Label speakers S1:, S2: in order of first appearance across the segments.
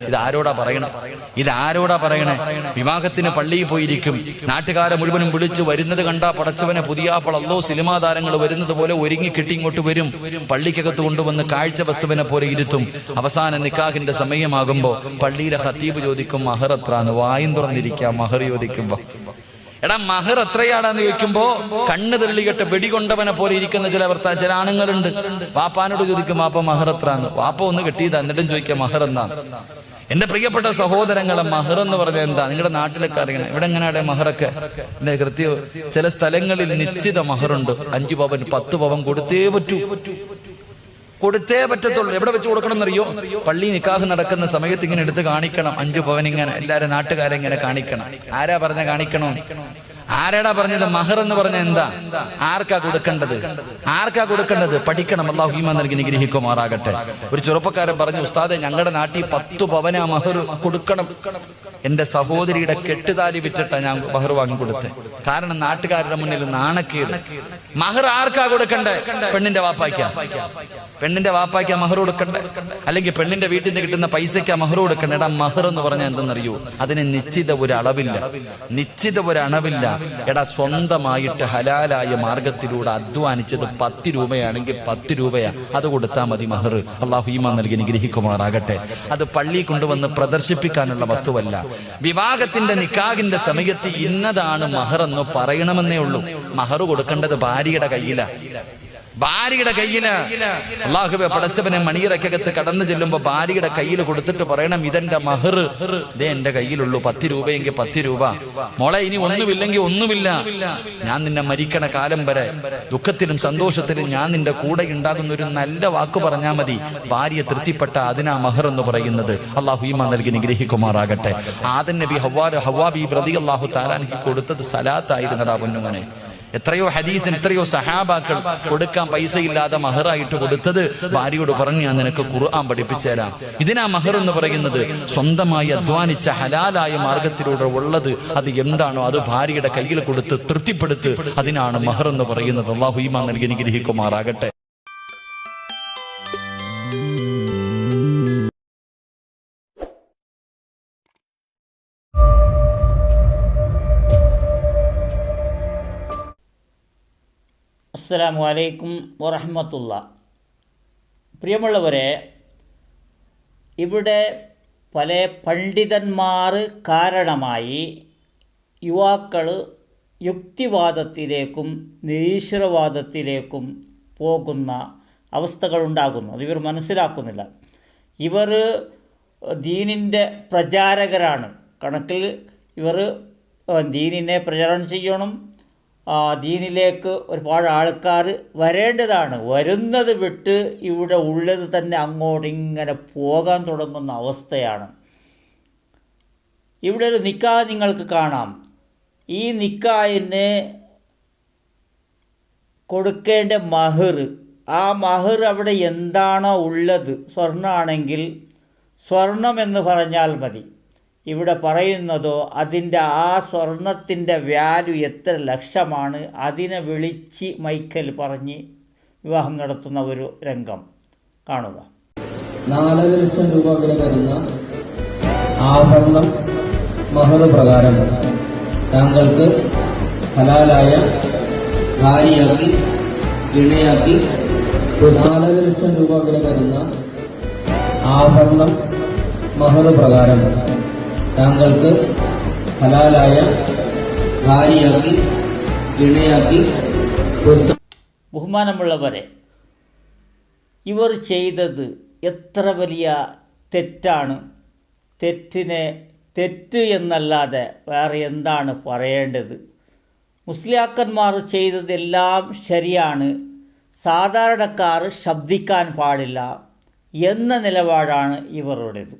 S1: ഇത് ആരോടാ പറയണം? ഇത് ആരോടാ പറയണേ? വിവാഹത്തിന് പള്ളിയിൽ പോയിരിക്കും. നാട്ടുകാരെ മുഴുവനും വിളിച്ചു വരുന്നത് കണ്ടാ പടച്ചവനെ പുതിയാപ്പൾ അല്ലോ സിനിമാ താരങ്ങൾ വരുന്നത് പോലെ ഒരുങ്ങി കിട്ടി ഇങ്ങോട്ട് വരും. പള്ളിക്കകത്ത് കൊണ്ടുവന്ന് കാഴ്ച വസ്തുവിനെ പോലെ ഇരുത്തും. അവസാന നിക്കാഹിന്റെ സമയമാകുമ്പോ പള്ളിയിലെ ഹത്തീബ് ചോദിക്കും മഹർ എത്രാന്ന്? വായും തുറന്നിരിക്കാം മഹർ ചോദിക്കുമ്പോ എടാ മഹർ എത്രയാണെന്ന് ചോദിക്കുമ്പോ കണ്ണ് തെള്ളികെട്ട് വെടികൊണ്ടവനെ പോലെ ഇരിക്കുന്ന ചില വർത്ത ചില ആണുങ്ങളുണ്ട്. വാപ്പാനോട് ചോദിക്കും വാപ്പ മഹർ എത്രാന്ന്? വാപ്പ ഒന്ന് കിട്ടിയത് എന്നിട്ടും ചോദിക്കാം മഹർ എന്നാണ് എന്റെ പ്രിയപ്പെട്ട സഹോദരങ്ങളെ മഹർ എന്ന് പറഞ്ഞാൽ എന്താ? നിങ്ങളുടെ നാട്ടിലൊക്കെ അറിയണം. ഇവിടെ എങ്ങനെയാണ് മഹറൊക്കെ? എന്റെ കൃത്യം ചില സ്ഥലങ്ങളിൽ നിശ്ചിത മഹറുണ്ട്. അഞ്ചു പവൻ പത്ത് പവൻ കൊടുത്തേ പറ്റൂ. കൊടുത്തേ പറ്റത്തുള്ളൂ. എവിടെ വെച്ച് കൊടുക്കണം എന്നറിയോ പള്ളി നിക്കാഹ് നടക്കുന്ന സമയത്ത് ഇങ്ങനെ എടുത്ത് കാണിക്കണം. അഞ്ചു പവൻ ഇങ്ങനെ എല്ലാരും നാട്ടുകാരെ ഇങ്ങനെ കാണിക്കണം. ആരാ പറഞ്ഞ കാണിക്കണം? ആരാടാ പറഞ്ഞത്? മഹർ എന്ന് പറഞ്ഞ എന്താ? ആർക്കാ കൊടുക്കേണ്ടത്? ആർക്കാ കൊടുക്കേണ്ടത്? പഠിക്കണം. അള്ളാഹു ഹീമ നൽകി നിഗ്രഹിക്കുമാറാകട്ടെ. ഒരു ചെറുപ്പക്കാരൻ പറഞ്ഞു ഉസ്താദെ ഞങ്ങളുടെ നാട്ടിൽ പത്ത് പവന മഹർ കൊടുക്കണം. എന്റെ സഹോദരിയുടെ കെട്ടുതാലി വിറ്റിട്ടാ ഞാൻ മഹർ വാങ്ങി കൊടുത്തത് കാരണം നാട്ടുകാരുടെ മുന്നിൽ നാണക്കേട്. മഹർ ആർക്കാ കൊടുക്കണ്ടേ? പെണ്ണിന്റെ വാപ്പാക്ക പെണ്ണിന്റെ വാപ്പാക്ക മഹർ കൊടുക്കണ്ടേ? അല്ലെങ്കിൽ പെണ്ണിന്റെ വീട്ടിൽ നിന്ന് കിട്ടുന്ന പൈസയ്ക്ക് മഹർ കൊടുക്കണ്ടേ? എടാ മഹർ എന്ന് പറഞ്ഞാൽ എന്തെന്നറിയോ? അതിന് നിശ്ചിത ഒരു അളവില്ല നിശ്ചിത ഒരു അണവില്ല എടാ സ്വന്തമായിട്ട് ഹലാലായ മാർഗത്തിലൂടെ അധ്വാനിച്ചത് പത്ത് രൂപയാണെങ്കിൽ പത്ത് രൂപയാ. അത് കൊടുത്താൽ മതി മഹർ. അള്ളാഹു ഈമാൻ നൽകി നിഗ്രഹിക്കുമാറാകട്ടെ അത് പള്ളി കൊണ്ടുവന്ന് പ്രദർശിപ്പിക്കാനുള്ള വസ്തുവല്ല. വിവാഹത്തിന്റെ നിക്കാഹിന്റെ സമയത്ത് ഇന്നതാണ് മഹർ എന്ന് പറയണമെന്നേ ഉള്ളൂ. മഹർ കൊടുക്കേണ്ടത് ഭാര്യയുടെ കയ്യിലാ. ഭാര്യയുടെ കയ്യിൽ അള്ളാഹുബെ പടച്ചവനെ മണിയറക്കകത്ത് കടന്നു ചെല്ലുമ്പോ ഭാര്യയുടെ കയ്യിൽ കൊടുത്തിട്ട് പറയണം ഇതെന്റെ മഹർ ഇതേ എന്റെ കയ്യിലുള്ളൂ പത്ത് രൂപയെങ്കിൽ പത്ത് രൂപ. മോളെ ഇനി ഒന്നുമില്ലെങ്കിൽ ഒന്നുമില്ല. ഞാൻ നിന്നെ മരിക്കണ കാലം വരെ ദുഃഖത്തിലും സന്തോഷത്തിലും ഞാൻ നിന്റെ കൂടെ ഉണ്ടാകുന്ന ഒരു നല്ല വാക്ക് പറഞ്ഞാൽ മതി. ഭാര്യ തൃപ്തിപ്പെട്ട അതിനാ മഹർ എന്ന് പറയുന്നത്. അള്ളാഹു ഈമാ നൽകി നിഗ്രഹിക്കുമാറാകട്ടെ ആദൻ നബി ഹവാ ഹവാബി പ്രതി അള്ളാഹു താലാൻ കൊടുത്തത് സലാത്തായിരുന്നതാ പൊന്നുമനെ. എത്രയോ ഹദീസിന് എത്രയോ സഹാബാക്കൾ കൊടുക്കാൻ പൈസ ഇല്ലാതെ മഹറായിട്ട് കൊടുത്തത് ഭാര്യയോട് പറഞ്ഞു ഞാൻ നിനക്ക് ഖുർആൻ പഠിപ്പിച്ചു തരാം ഇതിനാ മഹർ എന്ന് പറയുന്നത് സ്വന്തമായി അധ്വാനിച്ച ഹലാലായ മാർഗത്തിലൂടെ ഉള്ളത് അത് എന്താണോ അത് ഭാര്യയുടെ കയ്യിൽ കൊടുത്ത് തൃപ്തിപ്പെടുത്ത് അതിനാണ് മഹർ എന്ന് പറയുന്നത്. അള്ളാഹു ഈമാ നൽകി അനുഗ്രഹിക്കുമാറാകട്ടെ.
S2: അസ്സലാമു അലൈക്കും വറഹമത്തുള്ള. പ്രിയമുള്ളവരെ ഇവിടെ പല പണ്ഡിതന്മാർ കാരണമായി യുവാക്കൾ യുക്തിവാദത്തിലേക്കും നിരീശ്വരവാദത്തിലേക്കും പോകുന്ന അവസ്ഥകളുണ്ടാകുന്നു. അത് ഇവർ മനസ്സിലാക്കുന്നില്ല. ഇവർ ദീനിന്റെ പ്രചാരകരാണ്. കണക്കിൽ ഇവർ ദീനിനെ പ്രചാരണം ചെയ്യണം ദീനിലേക്ക് ഒരുപാട് ആൾക്കാർ വരേണ്ടതാണ്. വരുന്നത് വിട്ട് ഇവിടെ ഉള്ളത് തന്നെ അങ്ങോട്ട് ഇങ്ങനെ പോകാൻ തുടങ്ങുന്ന അവസ്ഥയാണ്. ഇവിടെ ഒരു നിക്കാ നിങ്ങൾക്ക് കാണാം. ഈ നിക്കായിന് കൊടുക്കേണ്ട മഹർ. ആ മഹർ അവിടെ എന്താണോ ഉള്ളത്? സ്വർണമാണെങ്കിൽ സ്വർണം എന്ന് പറഞ്ഞാൽ മതി. ഇവിടെ പറയുന്നതോ അതിന്റെ ആ സ്വർണത്തിന്റെ വാല്യൂ എത്ര ലക്ഷമാണ് അതിനെ വിളിച്ച് മൈക്കൽ പറഞ്ഞ് വിവാഹം നടത്തുന്ന ഒരു രംഗം കാണുക.
S3: നാലര ലക്ഷം രൂപ വില വരുന്ന ആഭരണം മഹർ പ്രകാരം താങ്കൾക്ക് ഹലാലായ ഭാര്യയാക്കി ഇണയാക്കി നാലര ലക്ഷം രൂപ വില വരുന്ന ആഭരണം മഹർ പ്രകാരം താങ്കൾക്ക് ഹലാലായ ഭാര്യയാക്കി ഇണയാക്കി
S2: ബഹുമാനമുള്ളവരെ ഇവർ ചെയ്തത് എത്ര വലിയ തെറ്റാണ്. തെറ്റിനെ തെറ്റ് എന്നല്ലാതെ വേറെ എന്താണ് പറയേണ്ടത്? മുസ്ലിയാക്കന്മാർ ചെയ്തതെല്ലാം ശരിയാണ്. സാധാരണക്കാർ ശബ്ദിക്കാൻ പാടില്ല എന്ന നിലപാടാണ് ഇവരുടേത്.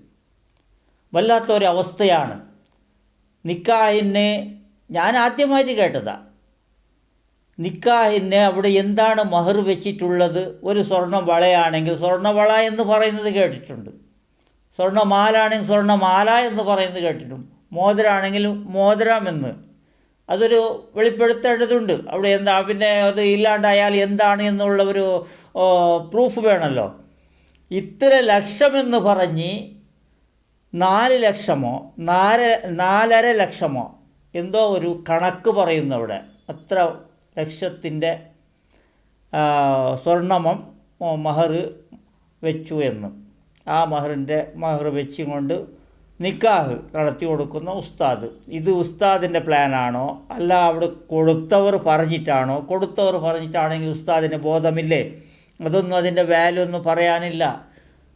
S2: വല്ലാത്തൊരവസ്ഥയാണ്. നിക്കാഹിനെ ഞാൻ ആദ്യമായിട്ട് കേട്ടതാ. നിക്കാഹിന് അവിടെ എന്താണ് മഹർ വെച്ചിട്ടുള്ളത്? ഒരു സ്വർണ വളയാണെങ്കിൽ സ്വർണവള എന്ന് പറയുന്നത് കേട്ടിട്ടുണ്ട്. സ്വർണമാലാണെങ്കിൽ സ്വർണമാല എന്ന് പറയുന്നത് കേട്ടിട്ടുണ്ട്. മോതിരാണെങ്കിൽ മോതിരം എന്ന്. അതൊരു വെളിപ്പെടുത്തേണ്ടതുണ്ട്. അവിടെ എന്താ പിന്നെ അത് ഇല്ലാണ്ടായാൽ എന്താണ് എന്നുള്ള ഒരു പ്രൂഫ് വേണമല്ലോ ഇത്ര ലക്ഷമെന്ന് പറഞ്ഞ് നാല് ലക്ഷമോ? നാല് നാലര ലക്ഷമോ? എന്തോ ഒരു കണക്ക് പറയുന്നു അവിടെ. അത്ര ലക്ഷത്തിന്റെ സ്വർണമം മഹർ വെച്ചു എന്ന്. ആ മഹറിന്റെ മഹർ വെച്ചും കൊണ്ട് നിക്കാഹ് നടത്തി കൊടുക്കുന്ന ഉസ്താദ്. ഇത് ഉസ്താദിന്റെ പ്ലാനാണോ? അല്ല അവിടെ കൊടുത്തവർ പറഞ്ഞിട്ടാണോ? കൊടുത്തവർ പറഞ്ഞിട്ടാണെങ്കിൽ ഉസ്താദിന് ബോധമില്ലേ? അതൊന്നും അതിന്റെ വാല്യൂ ഒന്നും പറയാനില്ല.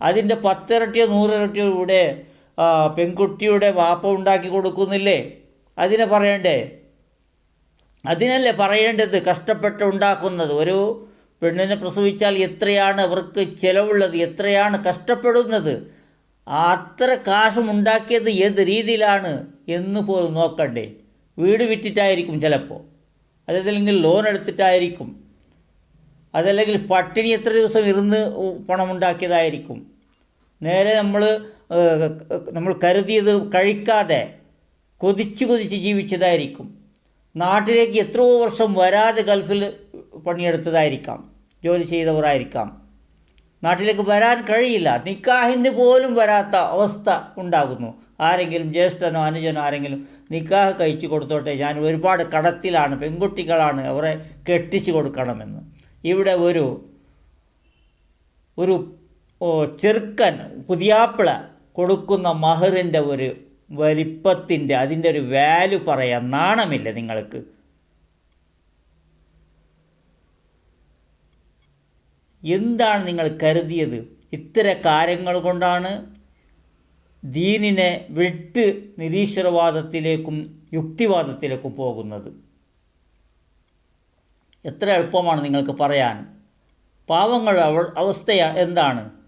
S2: അതിന്റെ പത്തിരട്ടിയോ നൂറിരട്ടിയോ ഇവിടെ പെൺകുട്ടിയുടെ വാപ്പ ഉണ്ടാക്കി കൊടുക്കുന്നില്ലേ? അതിനെ പറയണ്ടേ? അതിനല്ലേ പറയേണ്ടത് കഷ്ടപ്പെട്ട് ഉണ്ടാക്കുന്നത്? ഒരു പെണ്ണിനെ പ്രസവിച്ചാൽ എത്രയാണ് അവർക്ക് ചിലവുള്ളത്? എത്രയാണ് കഷ്ടപ്പെടുന്നത്? അത്ര കാശും ഉണ്ടാക്കിയത് ഏത് രീതിയിലാണ് എന്ന് പോലും നോക്കണ്ടേ. വീട് വിറ്റിട്ടായിരിക്കും ചിലപ്പോൾ അതല്ലെങ്കിൽ ലോൺ എടുത്തിട്ടായിരിക്കും. അതല്ലെങ്കിൽ പട്ടിണി എത്ര ദിവസം ഇരുന്ന് പണമുണ്ടാക്കിയതായിരിക്കും. നേരെ നമ്മൾ നമ്മൾ കരുതിയത് കഴിക്കാതെ കൊതിച്ച് കൊതിച്ച് ജീവിച്ചതായിരിക്കും. നാട്ടിലേക്ക് എത്രയോ വർഷം വരാതെ ഗൾഫിൽ പണിയെടുത്തതായിരിക്കാം. ജോലി ചെയ്തവരായിരിക്കാം. നാട്ടിലേക്ക് വരാൻ കഴിയില്ല. നിക്കാഹിന് പോലും വരാത്ത അവസ്ഥ ഉണ്ടാകുന്നു. ആരെങ്കിലും ജ്യേഷ്ഠനോ അനുജനോ ആരെങ്കിലും നിക്കാഹ് കഴിച്ചു കൊടുത്തോട്ടെ ഞാൻ ഒരുപാട് കടത്തിലാണ് പെൺകുട്ടികളാണ് അവരെ കെട്ടിച്ചു കൊടുക്കണമെന്ന്. ഇവിടെ ഒരു ഒരു ചെറുക്കൻ പുതിയാപ്പിള കൊടുക്കുന്ന മഹറിന്റെ ഒരു വലിപ്പത്തിന്റെ അതിന്റെ ഒരു വാല്യൂ പറയാൻ നാണമില്ല നിങ്ങൾക്ക്. എന്താണ് നിങ്ങൾ കരുതിയത്? ഇത്തര കാര്യങ്ങൾ കൊണ്ടാണ് ദീനിനെ വിട്ട് നിരീശ്വരവാദത്തിലേക്കും യുക്തിവാദത്തിലേക്കും പോകുന്നത്. എത്ര എളുപ്പമാണ് നിങ്ങൾക്ക് പറയാൻ. പാവങ്ങളുടെ അവ- അവസ്ഥ എന്താണ്?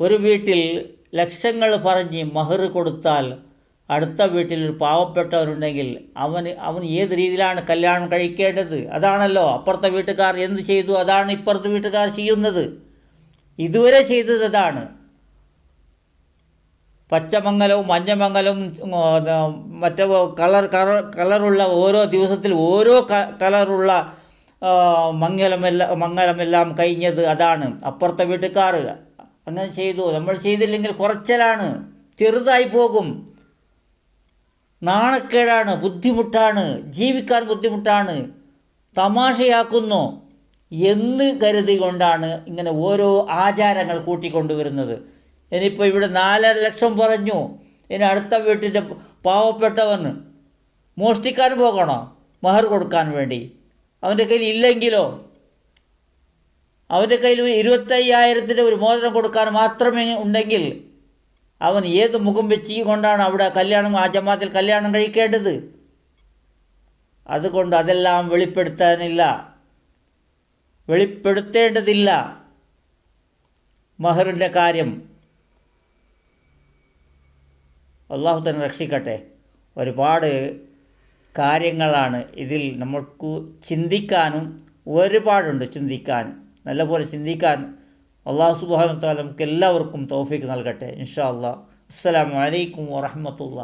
S2: ഒരു വീട്ടിൽ ലക്ഷങ്ങൾ പറഞ്ഞ് മഹർ കൊടുത്താൽ അടുത്ത വീട്ടിൽ ഒരു പാവപ്പെട്ടവരുണ്ടെങ്കിൽ അവന് അവൻ ഏത് രീതിയിലാണ് കല്യാണം കഴിക്കേണ്ടത്? അതാണല്ലോ. അപ്പുറത്തെ വീട്ടുകാർ എന്ത് ചെയ്തു? അതാണ് ഇപ്പുറത്തെ വീട്ടുകാർ ചെയ്യുന്നത്. ഇതുവരെ ചെയ്തത് അതാണ്. പച്ചമംഗലവും മഞ്ഞമംഗലവും മറ്റേ കളർ കളർ കളറുള്ള ഓരോ ദിവസത്തിൽ ഓരോ കളറുള്ള മംഗലമെല്ലാം മംഗലമെല്ലാം കഴിഞ്ഞത് അതാണ്. അപ്പുറത്തെ വീട്ടുകാർ അങ്ങനെ ചെയ്തു. നമ്മൾ ചെയ്തില്ലെങ്കിൽ കുറച്ചലാണ്. ചെറുതായി പോകും. നാണക്കേടാണ് ബുദ്ധിമുട്ടാണ് ജീവിക്കാൻ ബുദ്ധിമുട്ടാണ് തമാശയാക്കുന്നു എന്ന് കരുതി കൊണ്ടാണ് ഇങ്ങനെ ഓരോ ആചാരങ്ങൾ കൂട്ടിക്കൊണ്ടുവരുന്നത്. ഇനിയിപ്പോൾ ഇവിടെ നാലര ലക്ഷം പറഞ്ഞു. ഇനി അടുത്ത വീട്ടിന്റെ പാവപ്പെട്ടവന് മോഷ്ടിക്കാൻ പോകണോ? മഹർ കൊടുക്കാൻ വേണ്ടി. അവന്റെ കയ്യിൽ ഇല്ലെങ്കിലോ? അവന്റെ കയ്യിൽ ഇരുപത്തയ്യായിരത്തിന്റെ ഒരു മോതിരം കൊടുക്കാൻ മാത്രമേ ഉണ്ടെങ്കിൽ അവൻ ഏത് മുഖം വെച്ച് കൊണ്ടാണ് അവിടെ കല്യാണം ആ ജമാത്തിൽ കല്യാണം കഴിക്കേണ്ടത്? അതുകൊണ്ട് അതെല്ലാം വെളിപ്പെടുത്താനില്ല. വെളിപ്പെടുത്തേണ്ടതില്ല. മഹറിന്റെ കാര്യം. അള്ളാഹു തന്നെ രക്ഷിക്കട്ടെ. ഒരുപാട് കാര്യങ്ങളാണ് ഇതിൽ നമുക്ക് ചിന്തിക്കാനും ഒരുപാടുണ്ട് ചിന്തിക്കാൻ. നല്ലപോലെ ചിന്തിക്കാൻ അള്ളാഹു സുബാനത്താല നമുക്ക് എല്ലാവർക്കും തോഫിക്ക് നൽകട്ടെ. ഇൻഷാ അള്ളാഹ് അസ്സലാമു അലൈക്കും വറഹമത്തുള്ള.